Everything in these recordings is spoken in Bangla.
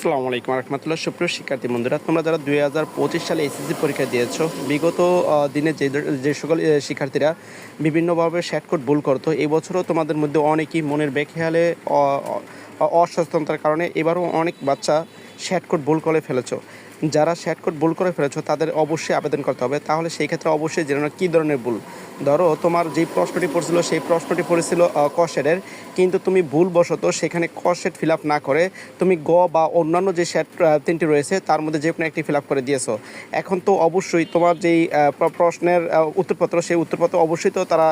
আসসালামু আলাইকুম রহমতুল্লাহ সুপ্রিয় শিক্ষার্থী বন্ধুরা, তোমরা যারা দুই হাজার পঁচিশ সালে এসএসসি পরীক্ষা দিয়েছ, বিগত দিনে যে যে সকল শিক্ষার্থীরা বিভিন্নভাবে শ্যাটকোট ভুল করতো এবছরও বছরও তোমাদের মধ্যে অনেকেই মনের বেখেয়ালে অসচেতনতার কারণে এবারও অনেক বাচ্চা শ্যাটকোট ভুল করে ফেলেছো। যারা শ্যাটকোট ভুল করে ফেলেছো, তাদের অবশ্যই আবেদন করতে হবে। তাহলে সেই ক্ষেত্রে অবশ্যই জেনে নাও কী ধরনের ভুল। ধরো, তোমার যেই প্রশ্নটি পড়ছিল, সেই প্রশ্নটি পড়েছিল কশেটের কিন্তু তুমি ভুলবশত সেখানে ক কশেট ফিল আপ না করে তুমি গ বা অন্যান্য যে শ্যাট তিনটি রয়েছে, তার মধ্যে যে কোনো একটি ফিল আপ করে দিয়েছ। এখন তো অবশ্যই তোমার যেই প্রশ্নের উত্তরপত্র, সেই উত্তরপত্র অবশ্যই তো তারা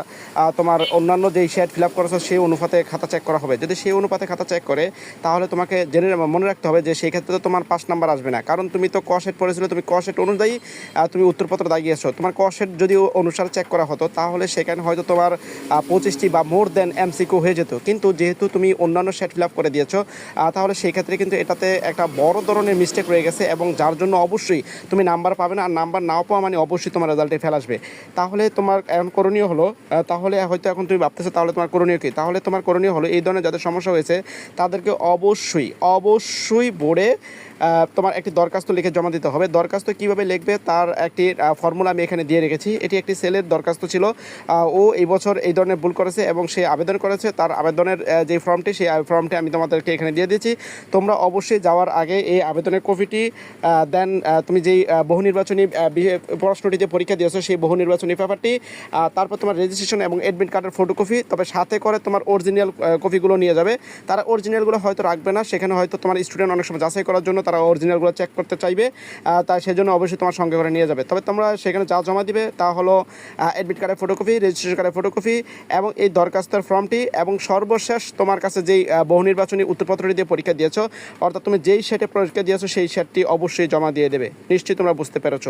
তোমার অন্যান্য যেই শ্যাট ফিল আপ করেছ, সেই অনুপাতে খাতা চেক করা হবে। যদি সেই অনুপাতে খাতা চেক করে, তাহলে তোমাকে জেনে মনে রাখতে হবে যে সেই ক্ষেত্রে তো তোমার পাঁচ নাম্বার আসবে না। কারণ তুমি তো ক সেট পড়েছিলে, তুমি ক সেট অনুযায়ী তুমি উত্তরপত্র দাগিয়েছো। তোমার ক সেট যদি অনুসারে চেক করা হতো, তাহলে সেখানে হয়তো তোমার পঁচিশটি বা মোর দেন এমসিকিউ হয়ে যেত। কিন্তু যেহেতু তুমি অন্যান্য সেট ফিল আপ করে দিয়েছ তাহলে সেই ক্ষেত্রে কিন্তু এটাতে একটা বড় ধরনের মিস্টেক রয়ে গেছে এবং যার জন্য অবশ্যই তুমি নাম্বার পাবে না, আর নাম্বার নাও পাওয়া মানে অবশ্যই তোমার রেজাল্টে ফেল আসবে। তাহলে তোমার এখন করণীয় হলো তাহলে হয়তো এখন তুমি ভাবতেছো, তাহলে তোমার করণীয় কী? তাহলে তোমার করণীয় হলো, এই ধরনের যাদের সমস্যা হয়েছে, তাদেরকে অবশ্যই অবশ্যই বোর্ডে তোমার একটি দরখাস্ত লিখে জমা দিতে হবে। দরখাস্ত কীভাবে লিখবে তার একটি ফর্মুলা আমি এখানে দিয়ে রেখেছি। এটি একটি সেলের দরখাস্ত ছিল। ও এই বছর এই ধরনের ভুল করেছে এবং সে আবেদন করেছে। তার আবেদনের যে ফর্মটি সেই ফর্মটি আমি তোমাদেরকে এখানে দিয়ে দিয়েছি। তোমরা অবশ্যই যাওয়ার আগে এই আবেদনের কপিটি দেন তুমি যেই বহু নির্বাচনী প্রশ্নটি যে পরীক্ষা দিয়েছ, সেই বহু নির্বাচনী পেপারটি তারপর তোমার রেজিস্ট্রেশন এবং অ্যাডমিট কার্ডের ফটোকপি তবে সাথে করে তোমার অরিজিনাল কপিগুলো নিয়ে যাবে। তারা অরিজিনালগুলো হয়তো রাখবে না। সেখানে হয়তো তোমার স্টুডেন্ট অনেক সময় যাচাই করার জন্য তারা অরিজিনালগুলো চেক করতে চাইবে। আহ, তাই সেজন্য অবশ্যই তোমার সঙ্গে করে নিয়ে যাবে। তবে তোমরা সেখানে যা জমা দিবে তা হলো অ্যাডমিট কার্ডের ফটোকপি রেজিস্ট্রেশন কার্ডের ফটোকপি এবং এই দরখাস্তের ফর্মটি এবং সর্বশেষ তোমার কাছে যেই বহু নির্বাচনী উত্তরপত্রটি দিয়ে পরীক্ষা দিয়েছ অর্থাৎ তুমি যেই সেটে পরীক্ষা দিয়েছ সেই সেটটি অবশ্যই জমা দিয়ে দেবে। নিশ্চয়ই তোমরা বুঝতে পেরেছ।